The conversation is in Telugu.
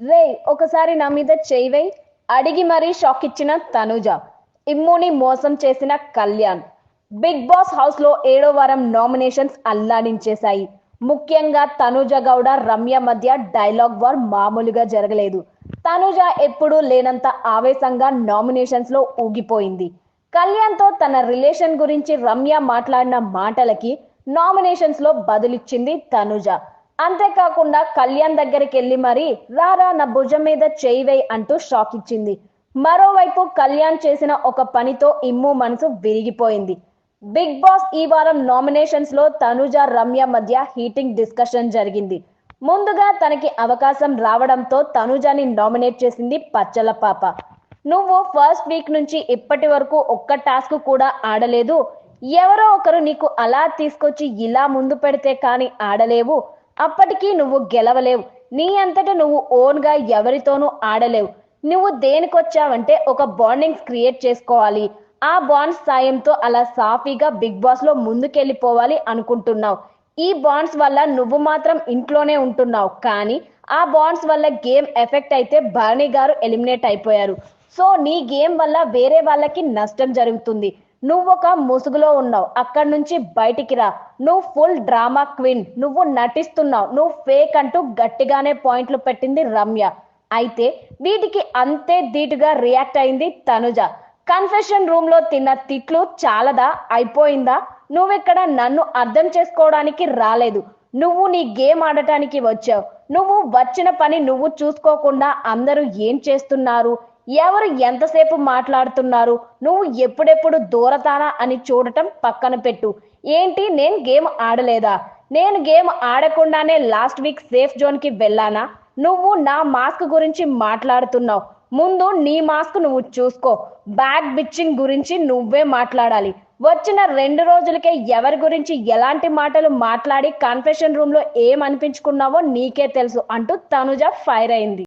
రే ఒకసారి నా మీద చేయివై అడిగి మరీ షాక్ ఇచ్చిన తనుజ. ఇమ్ముని మోసం చేసిన కళ్యాణ్. బిగ్ బాస్ హౌస్లో ఏడో వారం నామినేషన్స్ అల్లాడించేశాయి. ముఖ్యంగా తనుజ గౌడ రమ్య మధ్య డైలాగ్ వార్ మామూలుగా జరగలేదు. తనుజ ఎప్పుడూ లేనంత ఆవేశంగా నామినేషన్స్లో ఊగిపోయింది. కళ్యాణ్తో తన రిలేషన్ గురించి రమ్య మాట్లాడిన మాటలకి నామినేషన్స్లో బదులిచ్చింది తనుజ. అంతేకాకుండా కళ్యాణ్ దగ్గరికి వెళ్ళి మరి రారా నా భుజం మీద చేయి వేయ్ అంటూ షాక్ ఇచ్చింది. మరోవైపు కళ్యాణ్ చేసిన ఒక పనితో ఇమ్ము మనసు విరిగిపోయింది. బిగ్ బాస్ ఈ వారం నామినేషన్స్లో తనుజ రమ్య మధ్య హీటింగ్ డిస్కషన్ జరిగింది. ముందుగా తనకి అవకాశం రావడంతో తనుజని నామినేట్ చేసింది పచ్చల పాప. నువ్వు ఫస్ట్ వీక్ నుంచి ఇప్పటి వరకు ఒక్క టాస్క్ కూడా ఆడలేదు. ఎవరో ఒకరు నీకు అలా తీసుకొచ్చి ఇలా ముందు పెడితే కానీ ఆడలేవు. అప్పటికీ నువ్వు గెలవలేవు. నీ అంతట నువ్వు ఓన్గా ఎవరితోనూ ఆడలేవు. నువ్వు దేనికొచ్చావంటే ఒక బాండింగ్స్ క్రియేట్ చేసుకోవాలి. ఆ బాండ్స్ సాయంతో అలా సాఫీగా బిగ్ బాస్లో ముందుకెళ్ళిపోవాలి అనుకుంటున్నావు. ఈ బాండ్స్ వల్ల నువ్వు మాత్రం ఇంట్లోనే ఉంటున్నావు. కానీ ఆ బాండ్స్ వల్ల గేమ్ ఎఫెక్ట్ అయితే భరణి గారు ఎలిమినేట్ అయిపోయారు. సో నీ గేమ్ వల్ల వేరే వాళ్ళకి నష్టం జరుగుతుంది. నువ్వు ఒక ముసుగులో ఉన్నావు. అక్కడి నుంచి బయటికి రా. నువ్వు ఫుల్ డ్రామా క్వీన్. నువ్వు నటిస్తున్నావు. నువ్వు ఫేక్ అంటూ గట్టిగానే పాయింట్లు పెట్టింది రమ్య. అయితే వీటికి అంతే ధీటుగా రియాక్ట్ అయింది తనుజ. కన్ఫెషన్ రూమ్లో తిన్న తిట్లు చాలదా? అయిపోయిందా? నువ్వెక్కడ నన్ను అర్థం చేసుకోవడానికి రాలేదు. నువ్వు నీ గేమ్ ఆడటానికి వచ్చావు. నువ్వు వచ్చిన పని నువ్వు చూసుకోకుండా అందరూ ఏం చేస్తున్నారు? ఎవరు ఎంతసేపు మాట్లాడుతున్నారు? నువ్వు ఎప్పుడెప్పుడు దూరతానా అని చూడటం పక్కన పెట్టు. ఏంటి నేను గేమ్ ఆడలేదా? నేను గేమ్ ఆడకుండానే లాస్ట్ వీక్ సేఫ్ జోన్కి వెళ్ళానా? నువ్వు నా మాస్క్ గురించి మాట్లాడుతున్నావు. ముందు నీ మాస్క్ నువ్వు చూసుకో. బ్యాక్ బిచ్చింగ్ గురించి నువ్వే మాట్లాడాలి. వచ్చిన రెండు రోజులకే ఎవరి గురించి ఎలాంటి మాటలు మాట్లాడి కన్ఫెషన్ రూమ్లో ఏం అనిపించుకున్నావో నీకే తెలుసు అంటూ తనుజ ఫైర్ అయింది.